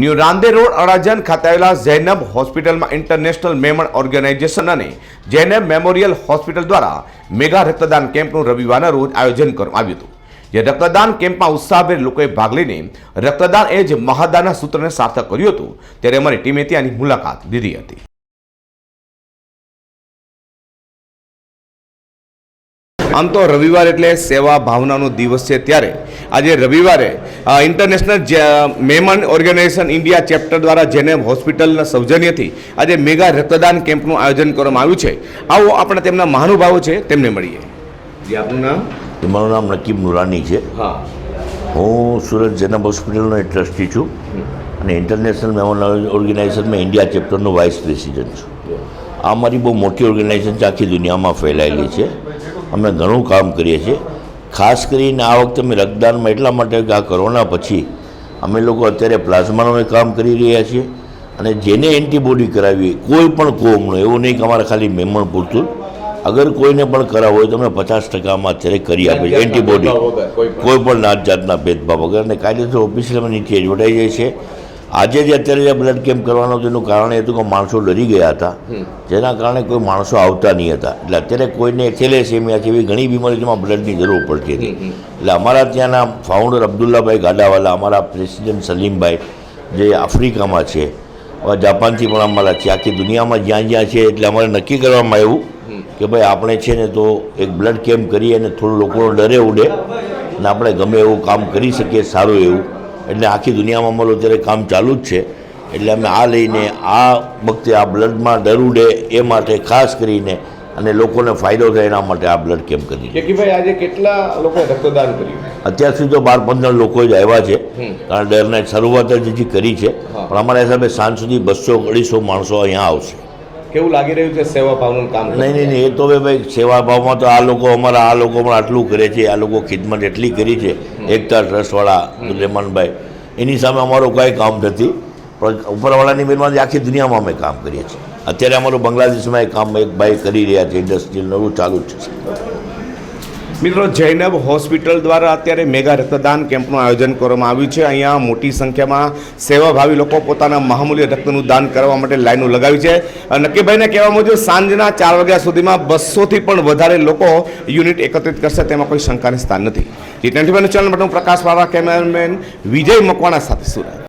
New Rander road Adajan ખાતે આવેલા ઝૈનબ હોસ્પિટલમાં ઇન્ટરનેશનલ મેમણ ઓર્ગેનાઇઝેશન અને જૈનબ મેમોરિયલ હોસ્પિટલ દ્વારા મેગા રક્તદાન કેમ્પનું રવિવારના રોજ આયોજન કરવામાં આવ્યું હતું. જે રક્તદાન કેમ્પમાં ઉત્સાહભેર લોકોએ ભાગ લઈને રક્તદાન એ જ મહાદાનના સૂત્રને સાર્થક કર્યું હતું. ત્યારે અમારી ટીમે ત્યાંની મુલાકાત લીધી હતી. આમ તો રવિવાર એટલે સેવા ભાવનાનો દિવસ છે ત્યારે. આજે રવિવારે international Memon organisation India chapter દ્વારા જેને હોસ્પિટલના સૌજન્યથી આજે મેગા રક્તદાન કેમ્પનું આયોજન કરવામાં આવ્યું છે. આવો આપણે તેમના મહાનુભાવો છે તેમને મળીએ. જે આપનું નામ? મારું નામ નકીબ નુરાની છે. હા. હું સુરત જેનબ હોસ્પિટલનો એક ટ્રસ્ટી છું અને ઇન્ટરનેશનલ મેમોરિયલ ઓર્ગેનાઇઝેશનમાં ઇન્ડિયા ચેપ્ટરનો વાઇસ પ્રેસિડેન્ટ છું. આ મારી બહુ મોટી ઓર્ગેનાઇઝેશન છે આખી દુનિયામાં ફેલાયેલી છે. અમે ઘણું કામ કરીએ છીએ. ખાસ કરીને આ વખતે અમે રક્તદાનમાં એટલા માટે કે આ કોરોના પછી અમે લોકો અત્યારે પ્લાઝમાનું કામ કરી રહ્યા છીએ અને જેને એન્ટીબોડી કરાવી કોઈ પણ કોમનું એવું નહીં કે અમારે ખાલી મેમણ પૂરતું. અગર કોઈને પણ કરાવવું હોય તો અમે પચાસ ટકામાં અત્યારે કરી આપીએ એન્ટીબોડી કોઈ પણ. નાત જાતના ભેદભાવ વગર. અને કાયદેસર ઓફિસિયલમાં નીચે જોડાઈ જાય છે. આજે જે અત્યારે જે બ્લડ કેમ્પ કરવાનો હતો એનું કારણ એ હતું કે માણસો ડરી ગયા હતા. જેના કારણે કોઈ માણસો આવતા નહીં હતા. એટલે અત્યારે કોઈને થેલેસેમિયા એવી ઘણી બીમારીઓમાં બ્લડની જરૂર પડતી હતી. એટલે અમારા ત્યાંના ફાઉન્ડર અબ્દુલ્લાભાઈ ગાડાવાલા અમારા પ્રેસિડેન્ટ સલીમભાઈ જે આફ્રિકામાં છે જાપાનથી પણ અમારા છે. આખી દુનિયામાં જ્યાં જ્યાં છે એટલે અમારે નક્કી કરવામાં આવ્યું કે ભાઈ આપણે છે ને તો એક બ્લડ કેમ્પ કરીએ અને થોડું લોકોનો ડરે ઉડે અને આપણે ગમે એવું કામ કરી શકીએ સારું એવું. એટલે આખી દુનિયામાં અમારું અત્યારે કામ ચાલુ જ છે. એટલે અમે આ લઈને આ વખતે આ બ્લડમાં ડર ઉડે એ માટે ખાસ કરીને અને લોકોને ફાયદો થાય એના માટે આ બ્લડ કેમ્પ કરી આજે કેટલા લોકોએ રક્તદાન કર્યું? અત્યાર સુધી તો બાર પંદર લોકો જ આવ્યા છે. કારણ ડરને શરૂઆત જ હજી કરી છે. પણ અમારા હિસાબે સાંજ સુધી બસો અઢીસો માણસો અહીંયા આવશે. કેવું લાગી રહ્યું છે સેવા ભાવનું કામ નહીં નહીં નહીં એ તો હવે ભાઈ સેવા ભાવમાં તો આ લોકો અમારા આ લોકો પણ આટલું કરે છે આ લોકો ખિદમત એટલી કરી છે એકતા ટ્રસ્ટવાળા રેમાનભાઈ. એની સામે અમારું કાંઈ કામ નથી પણ ઉપરવાળાની મહેરબાની આખી દુનિયામાં અમે કામ કરીએ છીએ. અત્યારે અમારું બાંગ્લાદેશમાં એ કામ એક ભાઈ કરી રહ્યા છે ઇન્ડસ્ટ્રીયલ નવું ચાલુ જ છે. મિત્રો, જૈનબ હોસ્પિટલ દ્વારા અત્યારે મેગા રક્તદાન કેમ્પનું આયોજન કરવામાં આવ્યું છે. અહીંયા મોટી સંખ્યામાં સેવાભાવી લોકો પોતાના મહામૂલ્ય રક્તનું દાન કરવા માટે લાઈનો લગાવી છે. નક્કીભાઈને કહેવા મુજબ, સાંજના ચાર વાગ્યા સુધીમાં બસોથી પણ વધારે લોકો યુનિટ એકત્રિત કરશે. તેમાં કોઈ શંકાને સ્થાન નથી. જી ટ્વેન્ટી ચેનલ માટે હું પ્રકાશ વાળા કેમેરામેન વિજય મકવાણા સાથે સુરત.